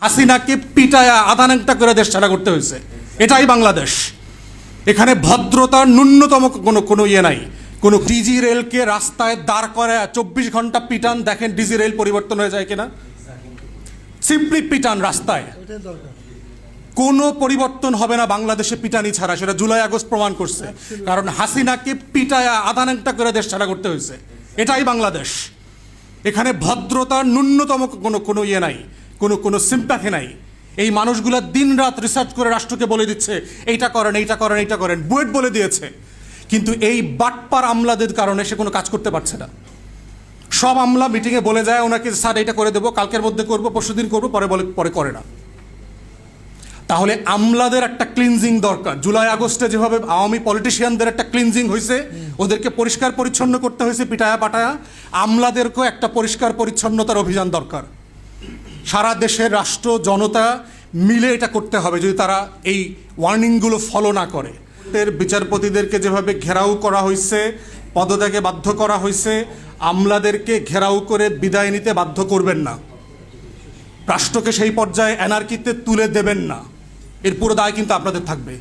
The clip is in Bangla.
হাসিনাকে পিটায়া আধানাংটা করে দেশ ছাড়া করতে হয়েছে। এটাই বাংলাদেশ। এখানে ভদ্রতার ন্যূনতম কোনো কোনো ইয়ে নাই। কোনো ডিজি রেলকে রাস্তায় দাঁড় করে চব্বিশ ঘণ্টা পিটান, দেখেন ডিজি রেল পরিবর্তন হয়ে যায় কিনা? সিম্পলি পিটান রাস্তায়। কোনো পরিবর্তন হবে না বাংলাদেশে পিটানি ছাড়া, সেটা জুলাই আগস্ট প্রমাণ করছে। কারণ হাসিনাকে পিটায়া আধানাংটা করে দেশ ছাড়া করতে হয়েছে। এটাই বাংলাদেশ। এখানে ভদ্রতার ন্যূনতম কোনো কোনো ইয়ে নাই। কোনো কোনো সিম্প্যাথি নাই। এই মানুষগুলা দিনরাত রিসার্চ করে রাষ্ট্রকে বলে দিচ্ছে, এইটা করেন এইটা করেন এইটা করেন, বুয়েট বলে দিয়েছে। কিন্তু এই বাটপার আমলাদের কারণে সে কোনো কাজ করতে পারছে না। সব আমলা মিটিংয়ে বলে যায়, ওনাকে স্যার এটা করে দেবো, কালকের মধ্যে করব, পরশু দিন করব, পরে বলে, পরে করে না। তাহলে আমলাদের একটা ক্লিনজিং দরকার। জুলাই, আগস্টে যেভাবে আওয়ামী পলিটিশিয়ানদের একটা ক্লিনজিং হয়েছে ওদেরকে পরিষ্কার পরিচ্ছন্ন করতে হয়েছে পিটায়া পাটায়া আমলাদেরকেও একটা পরিষ্কার পরিচ্ছন্নতার অভিযান দরকার। সারা দেশের রাষ্ট্র, জনতা মিলে এটা করতে হবে যদি তারা এই ওয়ার্নিংগুলো ফলো না করে। এর বিচারপতিদেরকে যেভাবে ঘেরাও করা হয়েছে, পদত্যাগে বাধ্য করা হয়েছে, আমলাদেরকে ঘেরাও করে বিদায় নিতে বাধ্য করবেন না। রাষ্ট্রকে সেই পর্যায়ে এনার্কিতে তুলে দেবেন না। এর পুরো দায় কিন্তু আপনাদের থাকবে।